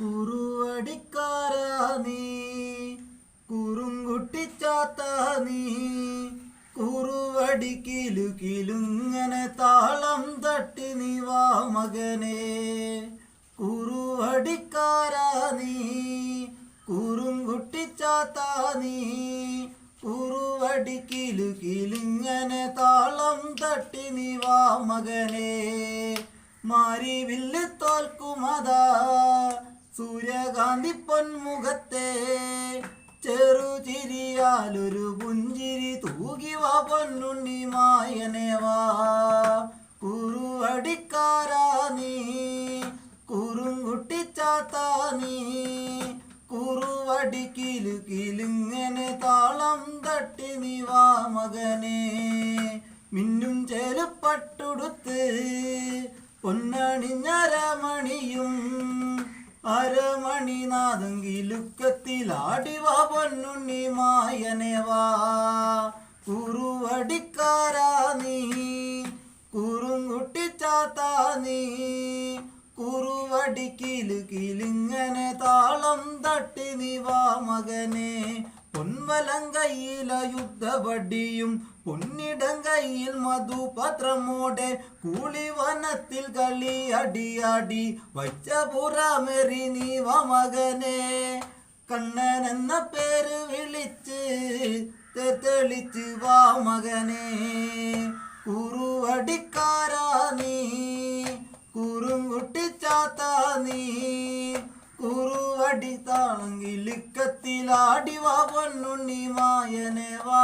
കുറുവടിക്കാരാ നീ കുറുങ്കുട്ടിച്ചാത്ത നീ കുറുവടി കിലു കിലുങ്ങനെ താളം തട്ടി നീ വാ മകനെ. കുറുവടിക്കാരാ നീ കുറുങ്കുട്ടിച്ചാത്ത നീ കുറുവടി കിലു കിലുങ്ങനെ താളം തട്ടി നീ വാ മകനെ. മാരി വില്ല് തോൽക്കുമതാ സൂര്യകാന്തി പൊന്മുഖത്തെ ചെറുചിരിയാലൊരു പുഞ്ചിരി തൂകി വാ പൊന്നുണ്ണി മായനെ വാ. കുറുവടിക്കാരാ നീ കുറുങ്കുട്ടിച്ചാത്താ നീ. കുറുവടി കിലു കിലുങ്ങനെ താളം തട്ടി നീ വാ മകനെ. മിന്നും ചെലുപ്പട്ടുടുത്ത് പൊന്നണിഞ്ഞരമണിയും അരമണിനാഥം കിലുക്കത്തിലാടി വാ പൊന്നുണ്ണി മായനേവാ. കുറുവടിക്കാരാ നീ കുറുങ്കുട്ടിച്ചാത്ത നീ. കുറുവടിക്കിലു കിലിങ്ങനെ താളം തട്ടി നീ വാ മകനെ. പൊൻവലം കയ്യില യുദ്ധവടിയും പൊന്നിടങ്കയിൽ മധുപത്രമോടെ കൂളിവനത്തിൽ കളി അടിയാടി വച്ച പുറമെറി നീ വാ മകനെ. കണ്ണൻ എന്ന പേര് വിളിച്ച് തെളിച്ച് വാ മകനെ. പടി താങ്ങി ഇക്കത്തിലാടി വാ പൊന്നുണ്ണി മായനെ വാ.